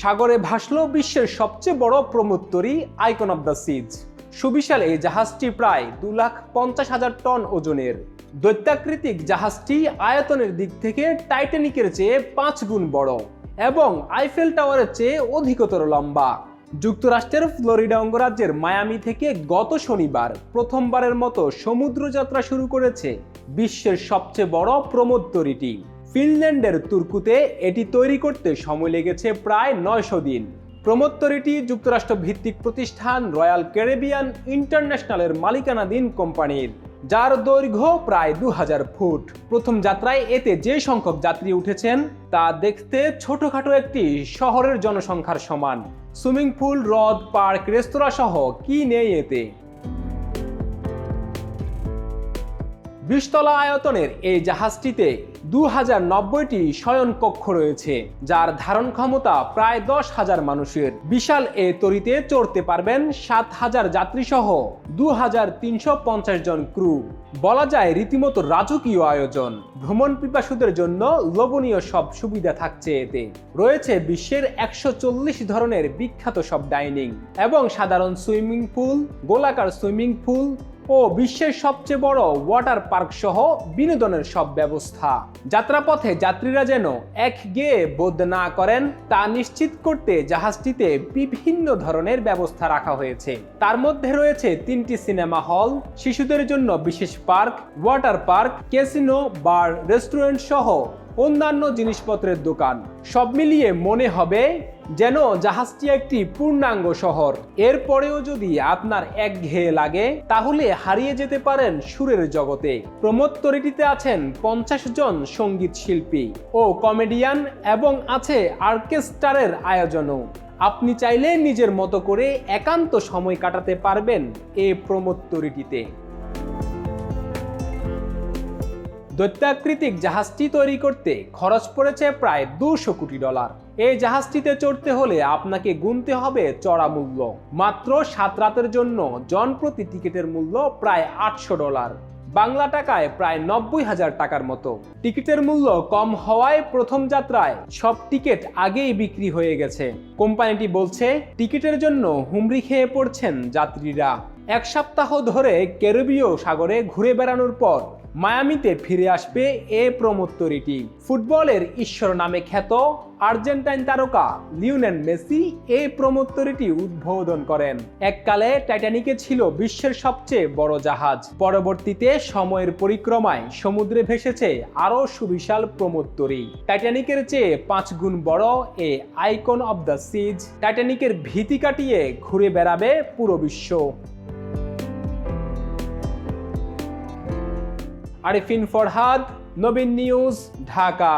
সাগরে ভাসল বিশ্বের সবচেয়ে বড় প্রমোত্তরী আইকন অব দ্য সিজ সুবিশাল এই জাহাজটি প্রায় দু লাখ পঞ্চাশ হাজার টন ওজনের। দৈত্যাকৃতিক জাহাজটি আয়তনের দিক থেকে টাইটানিকের চেয়ে পাঁচ গুণ বড় এবং আইফেল টাওয়ারের চেয়ে অধিকতর লম্বা। যুক্তরাষ্ট্রের ফ্লোরিডা অঙ্গরাজ্যের মায়ামি থেকে গত শনিবার প্রথমবারের মতো সমুদ্র যাত্রা শুরু করেছে বিশ্বের সবচেয়ে বড় প্রমোত্তরীটি। ফিনল্যান্ডের তুর্কুতে এটি তৈরি করতে সময় লেগেছে প্রায় নয়শো দিন। প্রমোত্তরিটি যুক্তরাষ্ট্র ভিত্তিক প্রতিষ্ঠান রয়্যাল ক্যারেবিয়ান ইন্টারন্যাশনালের মালিকানাধীন কোম্পানির, যার দৈর্ঘ্য প্রায় দু হাজার ফুট। প্রথম যাত্রায় এতে যে সংখ্যক যাত্রী উঠেছেন, তা দেখতে ছোটখাটো একটি শহরের জনসংখ্যার সমান। সুইমিং পুল, হ্রদ, পার্ক, রেস্তোরাঁ সহ কি নেই এতে? বিশতলা আয়তনের এই জাহাজটিতে দু হাজার নব্বইটি শয়নকক্ষ রয়েছে, যার ধারণ ক্ষমতা প্রায় দশ হাজার মানুষের। বিশাল এ তরিতে চড়তে পারবেন সাত হাজার যাত্রী সহ দু হাজার তিনশো পঞ্চাশ জন ক্রু। বলা যায় রীতিমতো রাজকীয় আয়োজন। ভ্রমণ পিপাসুদের জন্য লোভনীয় সব সুবিধা থাকছে এতে। রয়েছে বিশ্বের একশো চল্লিশ ধরনের বিখ্যাত সব ডাইনিং এবং সাধারণ সুইমিং পুল, গোলাকার সুইমিং পুল ও বিশ্বের সবচেয়ে বড় ওয়াটার পার্ক সহ বিনোদনের সব ব্যবস্থা। যাত্রাপথে যাত্রীরা যেন এক গেয়ে বোধ না করেন, তা নিশ্চিত করতে জাহাজটিতে বিভিন্ন ধরনের ব্যবস্থা রাখা হয়েছে। তার মধ্যে রয়েছে তিনটি সিনেমা হল, শিশুদের জন্য বিশেষ park, water park, casino, bar, restaurant সহ অন্যান্য জিনিসপত্রের দোকান। সব মিলিয়ে মনে হবে যেন জাহাজটি একটি পূর্ণাঙ্গ শহর। এরপরেও যদি আপনার একঘেয়ে লাগে, তাহলে হারিয়ে যেতে পারেন সুরের জগতে। প্রমোত্তরিটিতে আছেন পঞ্চাশ জন সংগীত শিল্পী ও কমেডিয়ান এবং আছে অর্কেস্ট্রারের আয়োজনও। আপনি চাইলে নিজের মতো করে একান্ত সময় কাটাতে পারবেন এ প্রমোত্তরিটিতে। দৈত্যাকৃতিক জাহাজটি তৈরি করতে খরচ পড়েছে প্রায় দুশো কোটি ডলার। এই জাহাজটিতে চড়তে হলে আপনাকে গুনতে হবে চড়া মূল্য। মাত্র সাত রাতের জন্য জনপ্রতি টিকিটের মূল্য প্রায় আটশো ডলার। বাংলা টাকায় প্রায় নব্বই হাজার টাকার মতো। টিকিটের মূল্য কম হওয়ায় প্রথম যাত্রায় সব টিকিট আগেই বিক্রি হয়ে গেছে। কোম্পানিটি বলছে, টিকিটের জন্য হুমড়ি খেয়ে পড়ছেন যাত্রীরা। এক সপ্তাহ ধরে ক্যারিবীয় সাগরে ঘুরে বেড়ানোর পর মায়ামিতে ফিরে আসবে এ প্রমোত্তরিটি ফুটবলের ঈশ্বর নামে খ্যাত আর্জেন্টাইন তারকা লিওনেল মেসি এই প্রমোত্তরিটি উদ্বোধন করেন। এককালে টাইটানিকে ছিল বিশ্বের সবচেয়ে বড় জাহাজ। পরবর্তীতে সময়ের পরিক্রমায় সমুদ্রে ভেসেছে আরও সুবিশাল প্রমোত্তরি টাইটানিকের চেয়ে পাঁচ গুণ বড় এ আইকন অব দ্য সিজ। টাইটানিকের ভীতি কাটিয়ে ঘুরে বেড়াবে পুরো বিশ্ব। আরিফিন ফরহাদ নবীন নিউজ ঢাকা।